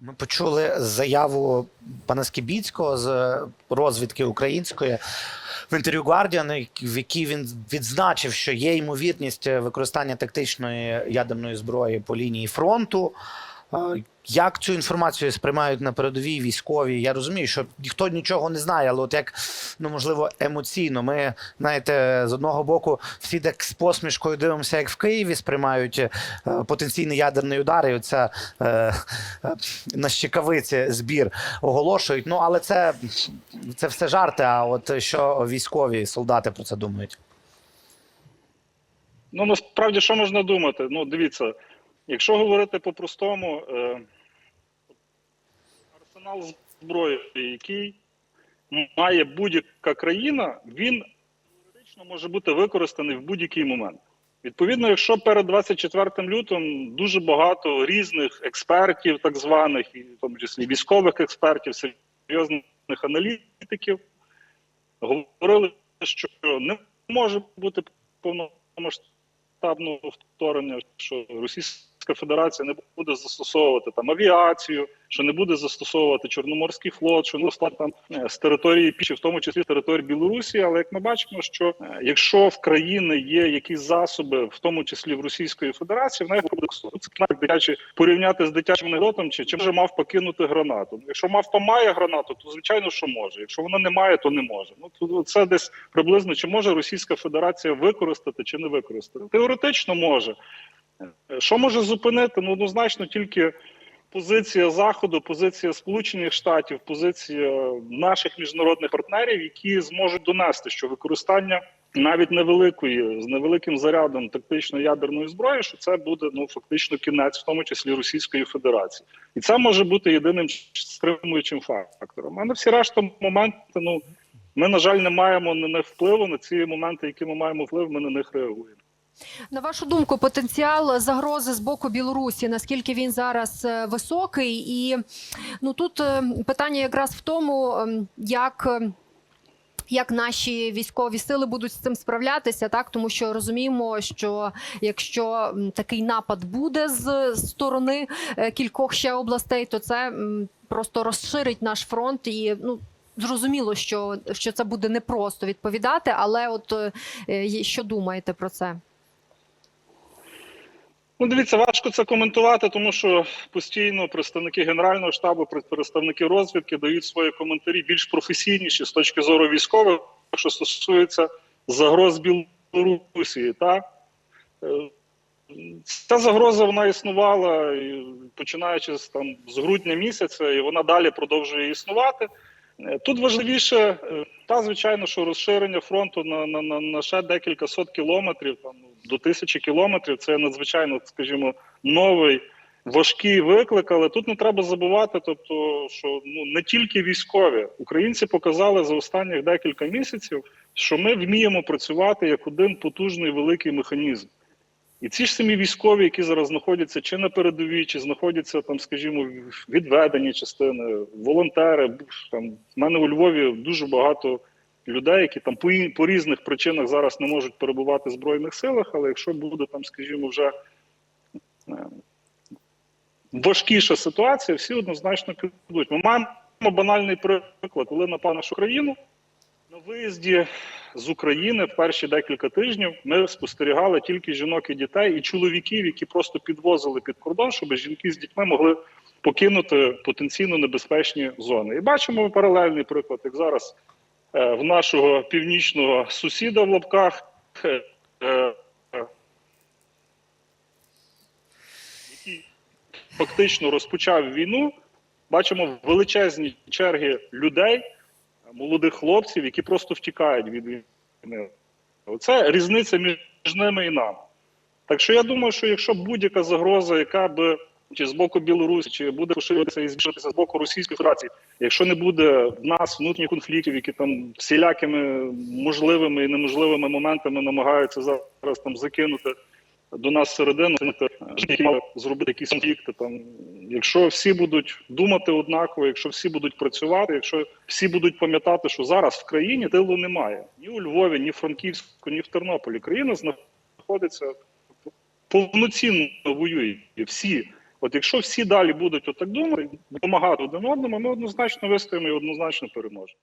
Ми почули заяву пана Скібіцького з розвідки української в інтерв'ю Guardian, в якій він відзначив, що є ймовірність використання тактичної ядерної зброї по лінії фронту. Як цю інформацію сприймають на передовій військові? Я розумію, що ніхто нічого не знає, але от як ну можливо емоційно. Ми знаєте, з одного боку всі так з посмішкою дивимося, як в Києві сприймають е, потенційний ядерний удар, і оця е, е, на щекавиці збір оголошують. Ну але це, це все жарти. А от що військові солдати про це думають? Ну насправді що можна думати? Ну, дивіться, якщо говорити по-простому, е, арсенал зброї, який має будь-яка країна, він теоретично може бути використаний в будь-який момент. Відповідно, якщо перед 24 лютого дуже багато різних експертів, так званих, і в тому числі військових експертів, серйозних аналітиків, говорили, що не може бути повномасштабного вторгнення, що Російська Федерація не буде застосовувати там авіацію, що не буде застосовувати Чорноморський флот, що не там е, з території Пічі, в тому числі з території Білорусі. Але як ми бачимо, що е, якщо в країни є якісь засоби, в тому числі в Російської Федерації, в неї буде дитячі порівняти з дитячим анекдотом, чи чи може мав покинути гранату. Якщо мавпа має гранату, то звичайно, що може. Якщо вона не має, то не може. Ну це десь приблизно чи може Російська Федерація використати чи не використати. Теоретично може. Що може зупинити? Ну однозначно тільки позиція Заходу, позиція Сполучених Штатів, позиція наших міжнародних партнерів, які зможуть донести, що використання навіть невеликої з невеликим зарядом тактичної ядерної зброї, що це буде ну фактично кінець, в тому числі Російської Федерації, і це може бути єдиним стримуючим фактором. А на всі решта моменти, ну ми на жаль не маємо на них впливу. На ці моменти, які ми маємо вплив, ми на них реагуємо. На вашу думку, потенціал загрози з боку Білорусі, наскільки він зараз е, високий, і ну тут е, питання якраз в тому, ем, як. е, Як наші військові сили будуть з цим справлятися, так тому що розуміємо, що якщо такий напад буде з сторони е, кількох ще областей, то це просто розширить наш фронт і ну. Зрозуміло, що, що це буде непросто відповідати, але от що думаєте про це? Ну, дивіться, важко це коментувати, тому що постійно представники Генерального штабу, представники розвідки дають свої коментарі більш професійніші з точки зору військових, що стосується загроз Білорусі. Так? Е, Ця загроза вона існувала починаючи з там з грудня місяця, і вона далі продовжує існувати. Е, Тут важливіше, е, та звичайно, що розширення фронту на, на, на ще декілька сот кілометрів, там до тисячі кілометрів, це надзвичайно, скажімо, новий важкий виклик. Але тут не треба забувати, тобто, що ну не тільки військові українці показали за останніх декілька місяців, що ми вміємо працювати як один потужний великий механізм. І ці ж самі військові, які зараз знаходяться чи на передовій, чи знаходяться там, скажімо, відведені частини, волонтери. Там в мене у Львові дуже багато людей, які там по, по різних причинах зараз не можуть перебувати в збройних силах. Але якщо буде там, скажімо, вже е, важкіша ситуація, всі однозначно підуть. Ми маємо банальний приклад, коли напав нашу країну. На виїзді з України в перші декілька тижнів ми спостерігали тільки жінок і дітей і чоловіків, які просто підвозили під кордон, щоб жінки з дітьми могли покинути потенційно небезпечні зони. І бачимо паралельний приклад, як зараз в нашого північного сусіда в лапках, е, е, який фактично розпочав війну. Бачимо величезні черги людей молодих хлопців, які просто втікають від війни. Це різниця між ними і нами. Так що я думаю, що якщо будь-яка загроза, яка би чи з боку Білорусі, чи буде поширюватися і збільшуватися з боку Російської Федерації, якщо не буде в нас внутрішніх конфліктів, які там всілякими можливими і неможливими моментами намагаються зараз там закинути до нас всередину, які мали зробити якісь конфлікти. Там, якщо всі будуть думати однаково, якщо всі будуть працювати, якщо всі будуть пам'ятати, що зараз в країні тилу немає ні у Львові, ні в Франківську, ні в Тернополі. Країна знаходиться повноцінно воює. Всі От якщо всі далі будуть отак думати, допомагати один одному, ми однозначно вистоїмо і однозначно переможемо.